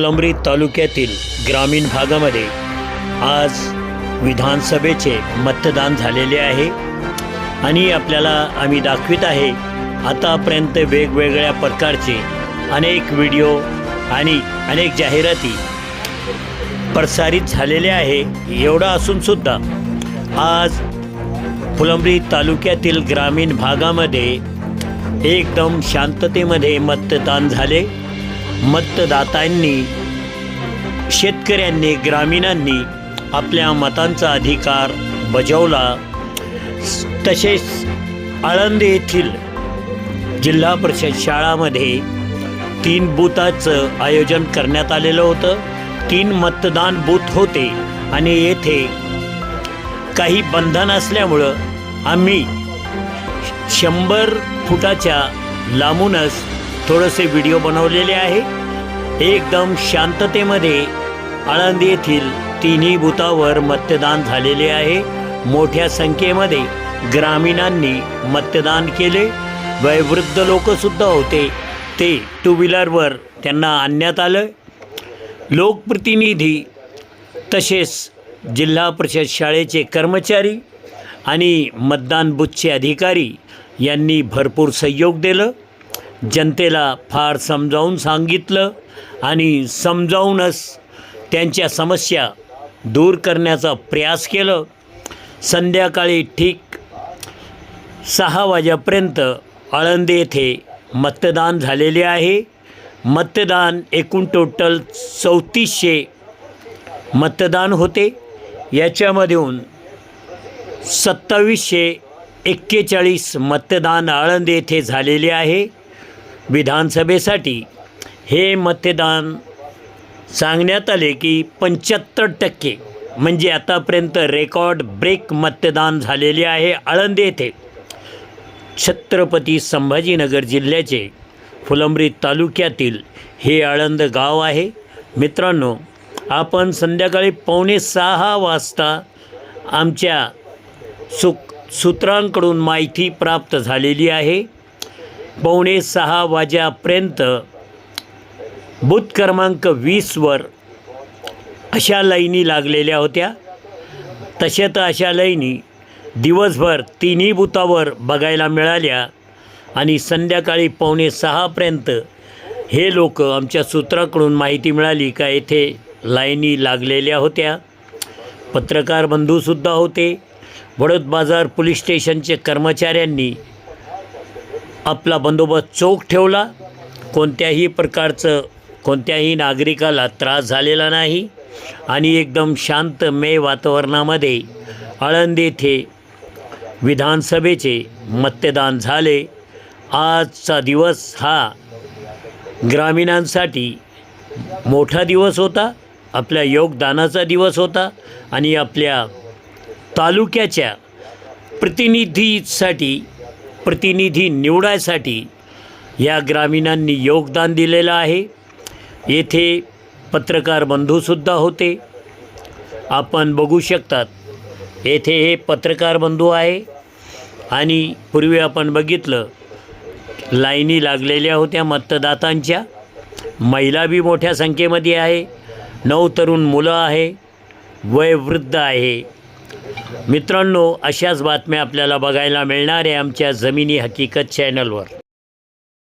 फुलंब्री तालुक्यातील ग्रामीण भागामध्ये आज विधानसभेचे मतदान झालेले आहे. आणि आपल्याला आम्ही दाखवित आहे आतापर्यंत वेगवेगळ्या प्रकारचे अनेक व्हिडिओ आणि अनेक जाहिराती प्रसारित झालेले आहे. एवढं असूनसुद्धा आज फुलंब्री तालुक्यातील ग्रामीण भागामध्ये एकदम शांततेमध्ये मतदान झाले. मतदातांनी शेतकऱ्यांनी ग्रामीणांनी आपल्या मतांचा अधिकार बजावला. तसेच आळंदी येथील जिल्हा परिषद शाळामध्ये तीन बूथाचं आयोजन करण्यात आलेलं होतं. तीन मतदान बूथ होते आणि येथे काही बंधन असल्यामुळं आम्ही शंभर फुटाच्या लांबूनच थोडेसे व्हिडिओ बनवलेले आहे एकदम शांततेमध्ये आळंदी येथील तिन्ही बुथावर मतदान झालेले आहे. मोठ्या संख्येमध्ये ग्रामीणांनी मतदान केले. वयवृद्ध लोकसुद्धा होते. ते टू व्हीलरवर त्यांना आणण्यात आलं. लोकप्रतिनिधी तसेच जिल्हा परिषद शाळेचे कर्मचारी आणि मतदान बुथचे अधिकारी यांनी भरपूर सहयोग दिलं. जनतेला फार समजावून सांगितलं आणि समजावूनच त्यांच्या समस्या दूर करण्याचा प्रयास केलं. संध्याकाळी ठीक सहा वाजेपर्यंत आळंदी येथे मतदान झालेले आहे. मतदान एकूण टोटल चौतीसशे मतदान होते. याच्यामधून सत्तावीसशे एक्केचाळीस मतदान आळंदे येथे झालेले आहे. विधानसभेसाठी हे मतदान सांगण्यात आले की पंच्याहत्तर टक्के म्हणजे आतापर्यंत रेकॉर्ड ब्रेक मतदान झालेले आहे आळंदी येथे. छत्रपती संभाजीनगर जिल्ह्याचे फुलंब्री तालुक्यातील हे आळंद गाव आहे. मित्रांनो आपण संध्याकाळी पावणे सहा वाजता आमच्या सुक सूत्रांकडून माहिती प्राप्त झालेली आहे. पावणे सहा वाजेपर्यंत बूथ क्रमांक वीसवर अशा लाईनी लागलेल्या होत्या. तशा तर अशा लाईनी दिवसभर तिन्ही बुथावर बघायला मिळाल्या आणि संध्याकाळी पावणे सहापर्यंत हे लोक आमच्या सूत्राकडून माहिती मिळाली का येथे लाईनी लागलेल्या होत्या. पत्रकार बंधूसुद्धा होते. वडद बाजार पोलीस स्टेशनचे कर्मचाऱ्यांनी आपला बंदोबस्त चोख ठेवला. कोणत्याही प्रकारचं कोणत्याही नागरिकाला त्रास झालेला नाही. आणि एकदम शांतमय वातावरणामध्ये आळंदी येथे विधानसभेचे मतदान झाले. आजचा दिवस हा ग्रामीणांसाठी मोठा दिवस होता. आपल्या योगदानाचा दिवस होता. आणि आपल्या तालुक्याच्या प्रतिनिधीसाठी प्रतिनिधी निवडायसाठी या ग्रामीणांनी योगदान दिलेलं आहे. येथे पत्रकार बंधूसुद्धा होते. आपण बघू शकतात येथे हे पत्रकार बंधू आहे आणि पूर्वी आपण बघितलं लाईनी लागलेल्या होत्या मतदातांच्या. महिला बी मोठ्या संख्येमध्ये आहे नऊ तरुण मुलं आहे वयवृद्ध आहे. मित्रांनो अशाच बातम्या आपल्याला बघायला मिळणार आहे आमच्या जमिनी हकीकत चॅनलवर